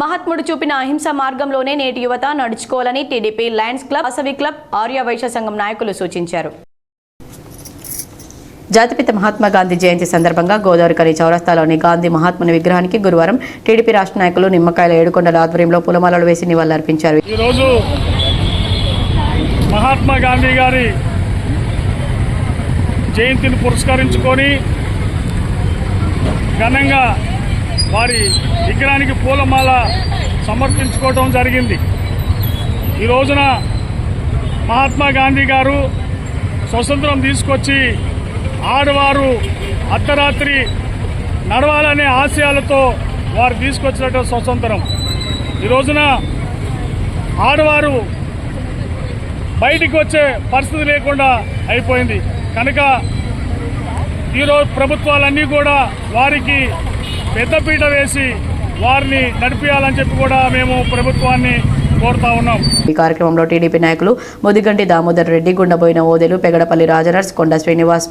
మహాత్ముడు చూపిన అహింస మార్గంలోనే నేటి యువత నడుచుకోవాలని TDP lions club Vasavi club Arya Vysya సంఘం నాయకులు సూచించారు. జాతిపిత మహాత్మా గాంధీ జయంతి సందర్భంగా గోదావరికని చౌరస్తాలోని గాంధీ మహాత్ముని విగ్రహానికి గురువారం టీడీపీ రాష్ట్ర నాయకులు నిమ్మకాయల ఏడుకొండల ఆధ్వర్యంలో పూలమాలలు వేసి నివాళులర్పించారు. ఈరోజు మహాత్మా గాంధీ గారి జయంతిని పురస్కరించుకొని ఘనంగా వారి విగ్రహానికి పూలమాల సమర్పించుకోవటం జరిగింది. ఈ రోజున మహాత్మా గాంధీ గారు స్వతంత్రం తీసుకొచ్చి ఆడవారు అర్ధరాత్రి నడవాలనే ఆశయాలతో వారు తీసుకొచ్చినటువంటి స్వతంత్రం. ఈ రోజున ఆడవారు బయటికి వచ్చే పరిస్థితి లేకుండా అయిపోయింది. కనుక ఈరోజు ప్రభుత్వాలన్నీ కూడా వారికి పెద్దపీట వేసి వారిని నడిపించాలని చెప్పి కూడా మేము ప్రభుత్వాన్ని కోరుతా ఉన్నాం. ఈ కార్యక్రమంలో టీడీపీ నాయకులు ముదిగంటి దామోదర్ రెడ్డి గుండబోయిన ఓదెలు పెగడపల్లి రాజనర్స్ కొండ శ్రీనివాస్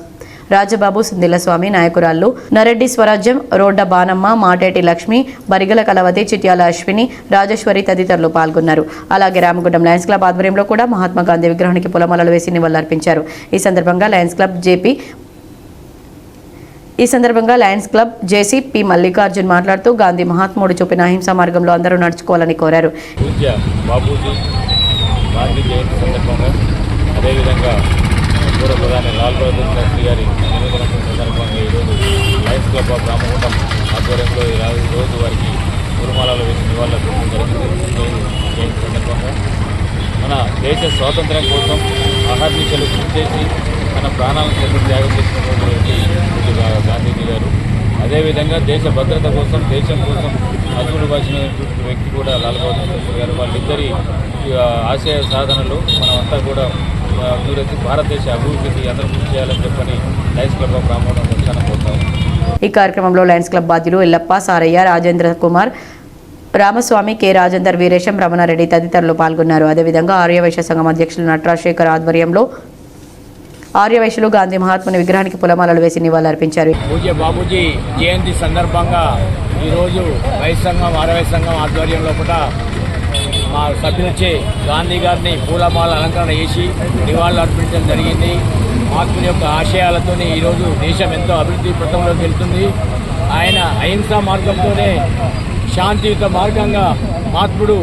రాజబాబు సుందిల స్వామి నాయకురాళ్ళు నరెడ్డి స్వరాజ్యం రోడ్డ బానమ్మ మాటేటి లక్ష్మి బరిగల కలవతి చిట్యాల అశ్విని రాజేశ్వరి తదితరులు పాల్గొన్నారు. అలాగే రామగుండం లయన్స్ క్లబ్ ఆధ్వర్యంలో కూడా మహాత్మా గాంధీ విగ్రహానికి పొలమలలు వేసి నివాళులర్పించారు. ఈ సందర్భంగా లయన్స్ క్లబ్ జేపీ ఈ సందర్భంగా lions club JC P Mallikarjun మాట్లాడుతూ గాంధీ మహాత్ముడు చూపిన అహింసా మార్గంలో అందరూ నడుచుకోవాలని కోరారు. అదేవిధంగా పూర్వ ప్రధాని లాల్ బహదూర్ శాస్త్రి గారి జన్మదినం సందర్భంగా ఈరోజు లయన్స్ క్లబ్ ఆఫ్ రామగుండం ఆధ్వర్యంలో రోజు వారికి వేసి నివాళులు జయంతి సందర్భంగా మన దేశ స్వాతంత్ర్యం కోసం అహర్నిశలు కృషి చేసి తన ప్రాణాలను త్యాగం చేసినటువంటి అదేవిధంగా దేశ భద్రత కోసం దేశం కోసం అసలు బాసినటువంటి వ్యక్తి కూడా లాల్ బహదూర్ శాస్త్రి గారు వాళ్ళిద్దరి ఆశయ సాధనలు మనమంతా కూడా ఆ, అభివృద్ధి భారతదేశ అభివృద్ధికి అందరూ కృషి చేయాలని చెప్పని లైఫ్ క్లబ్ ఆఫ్ రామోహన్ వచ్చాను కోరుతాం. ఈ కార్యక్రమంలో లయన్స్ క్లబ్ బాధ్యులు ఎల్లప్ప సారయ్య రాజేంద్ర కుమార్ రామస్వామి కె. రాజేందర్ వీరేశం రమణారెడ్డి తదితరులు పాల్గొన్నారు. అదేవిధంగా ఆర్యవైశ్య సంఘం అధ్యక్షులు నటరాజశేఖర్ ఆధ్వర్యంలో ఆర్యవైశ్యులు గాంధీ మహాత్ముని విగ్రహానికి పులమాలలు వేసి నివాళులర్పించారు. పూజ్య బాబూజీ జయంతి సందర్భంగా ఈరోజు వైస్ సంఘం ఆరవై సంఘం ఆధ్వర్యంలో కూడా మా సభ్యులచే గాంధీ గారిని పూలమాల అలంకరణ చేసి నివాళులు అర్పించడం జరిగింది. మహాత్ముని యొక్క ఆశయాలతోనే ఈరోజు దేశం ఎంతో అభివృద్ధి పథంలోకి వెళ్తుంది. ఆయన అహింసా మార్గంతోనే శాంతియుత మార్గంగా మహాత్ముడు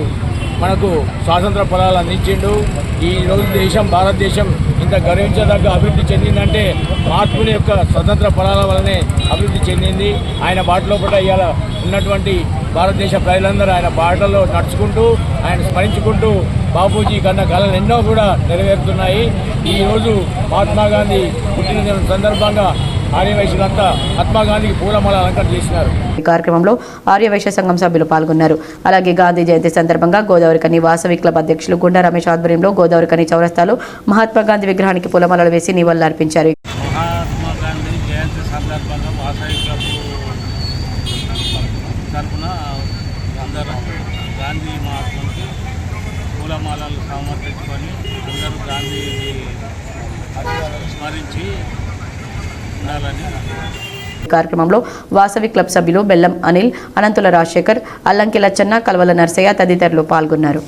మనకు స్వాతంత్ర ఫలాలు అందించిండు. ఈరోజు దేశం భారతదేశం ఇంత గర్వించదగ్గ అభివృద్ధి చెందిందంటే మహాత్ముని యొక్క స్వతంత్ర ఫలాల వలనే అభివృద్ధి చెందింది. ఆయన బాటలో కూడా ఇవాళ ఉన్నటువంటి భారతదేశ ప్రజలందరూ ఆయన బాటలో నడుచుకుంటూ ఆయన స్మరించుకుంటూ బాపూజీ కన్న కళలు ఎన్నో కూడా నెరవేరుతున్నాయి. ఈరోజు మహాత్మా గాంధీ పుట్టిన సందర్భంగా ఆర్యవైశ్యులంతా మహాత్మా గాంధీకి పూలమాల అలంకరణ చేసినారు. ఈ కార్యక్రమంలో ఆర్యవైశ్య సంఘం సభ్యులు పాల్గొన్నారు. అలాగే గాంధీ జయంతి సందర్భంగా గోదావరికని వాసవి క్లబ్ అధ్యక్షులు గుండా రమేష్ ఆధ్వర్యంలో గోదావరికని చౌరస్తాలో మహాత్మా గాంధీ విగ్రహానికి పూలమాలలు వేసి నివాళులర్పించారు. మహాత్మా గాంధీ జయంతి సందర్భంగా వాసవి క్లబ్ తరఫున అందరూ గాంధీ మహాత్మునికి పూలమాలలు సమర్పించుకొని అందరూ గాంధీ స్మరించి ఉండాలని కార్యక్రమంలో వాసవి క్లబ్ సభ్యులు బెల్లం అనిల్ అనంతుల రాజశేఖర్ అల్లంకి లచ్చన్న కల్వల నర్సయ్య తదితరులు పాల్గొన్నారు.